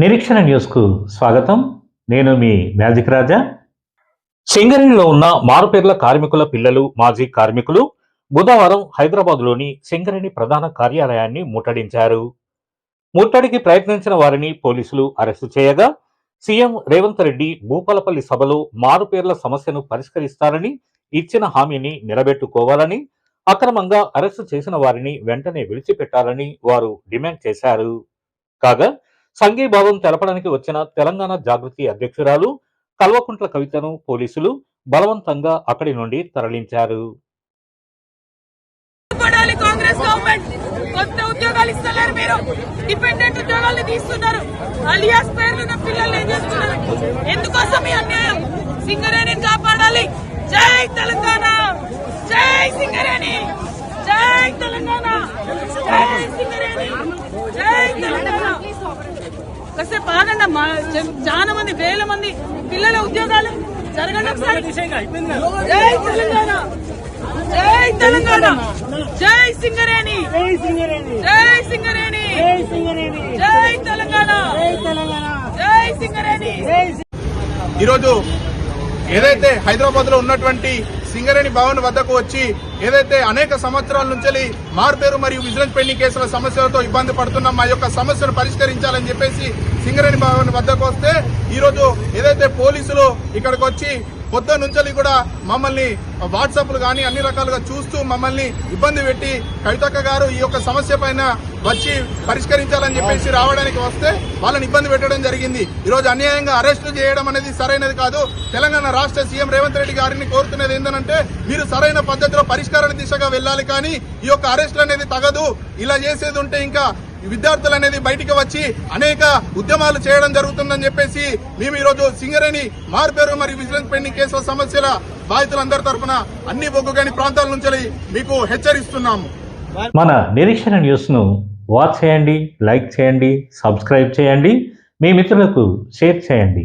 నిరీక్షణ న్యూస్కు స్వాగతం. నేను మీ మ్యాజిక్ రాజా. సింగరేణిలో ఉన్న మారుపేర్ల కార్మికుల పిల్లలు మాజీ కార్మికులు బుధవారం హైదరాబాద్లోని సింగరేణి ప్రధాన కార్యాలయాన్ని ముట్టడించారు. ముట్టడికి ప్రయత్నించిన వారిని పోలీసులు అరెస్టు చేయగా సీఎం రేవంత్ రెడ్డి భూపాలపల్లి సభలో మారుపేర్ల సమస్యను పరిష్కరిస్తారని ఇచ్చిన హామీని నిలబెట్టుకోవాలని అక్రమంగా అరెస్టు చేసిన వారిని వెంటనే విడిచిపెట్టాలని వారు డిమాండ్ చేశారు. కాగా సంఘీభావం తెలపడానికి వచ్చిన తెలంగాణ జాగృతి అధ్యక్షురాలు కల్వకుంట్ల కవితను పోలీసులు బలవంతంగా అక్కడి నుండి తరలించారు. కాంగ్రెస్ గవర్నమెంట్. కొత్త ఉద్యోగాలు ఇస్తలేరు మీరు. డిపెండెంట్ ఉద్యోగాలు తీస్తున్నారు. అలియాస్ పేర్లున్న పిల్లలు ఎందుకోసం ఈ అన్యాయం? సింగరేణిని కాపాడాలి. జై తెలంగాణ! జై సింగరేణి! జై తెలంగాణ! జై సింగరేణి! జై తెలంగాణ! కాసేపు ఆగండి అమ్మా. చాలా మంది వేల మంది పిల్లల ఉద్యోగాలు జరగండి ఒకసారి. జై తెలంగాణ! జై తెలంగాణ! జై సింగరేణి! జై సింగరేణి! జై సింగరేణి జై సింగరేణి జై తెలంగాణ జై తెలంగాణ జై సింగరేణి జై ఈరోజు ఏదైతే హైదరాబాద్లో ఉన్నటువంటి సింగరేణి భవన్ వద్దకు వచ్చి ఏదైతే అనేక సంవత్సరాల నుంచి మార్పేరు మరియు విజిలెన్స్ పెండింగ్ కేసుల సమస్యలతో ఇబ్బంది పడుతున్నాం మా యొక్క సమస్యను పరిష్కరించాలని చెప్పేసి సింగరేణి భవన్ వద్దకు వస్తే ఈరోజు ఏదైతే పోలీసులు ఇక్కడికి వచ్చి పొద్దు నుంచి కూడా మమ్మల్ని వాట్సాప్లు కానీ అన్ని రకాలుగా చూస్తూ మమ్మల్ని ఇబ్బంది పెట్టి కవితక్క గారు ఈ యొక్క సమస్య పైన వచ్చి పరిష్కరించాలని చెప్పేసి రావడానికి వస్తే వాళ్ళని ఇబ్బంది పెట్టడం జరిగింది. ఈ రోజు అన్యాయంగా అరెస్టులు చేయడం అనేది సరైనది కాదు. తెలంగాణ రాష్ట్ర సీఎం రేవంత్ రెడ్డి గారిని కోరుతున్నది ఏంటంటే మీరు సరైన పద్ధతిలో పరిష్కారం దిశగా వెళ్ళాలి కానీ ఈ యొక్క అరెస్ట్ అనేది తగదు. ఇలా చేసేది ఉంటే ఇంకా విద్యార్థులు అనేది బయటికి వచ్చి అనేక ఉద్యమాలు చేయడం జరుగుతుందని చెప్పేసి మేము ఈ రోజు సింగరేణి మార్పేరు మరియు విజిలెన్స్ పెండింగ్ కేసుల సమస్యల బాధితులందరి తరఫున అన్ని బొగ్గుగని ప్రాంతాల నుంచి మీకు హెచ్చరిస్తున్నాము మన నిరీక్షణ న్యూస్ను వాచ్ చేయండి లైక్ చేయండి సబ్స్క్రైబ్ చేయండి. మీ మిత్రులకు షేర్ చేయండి.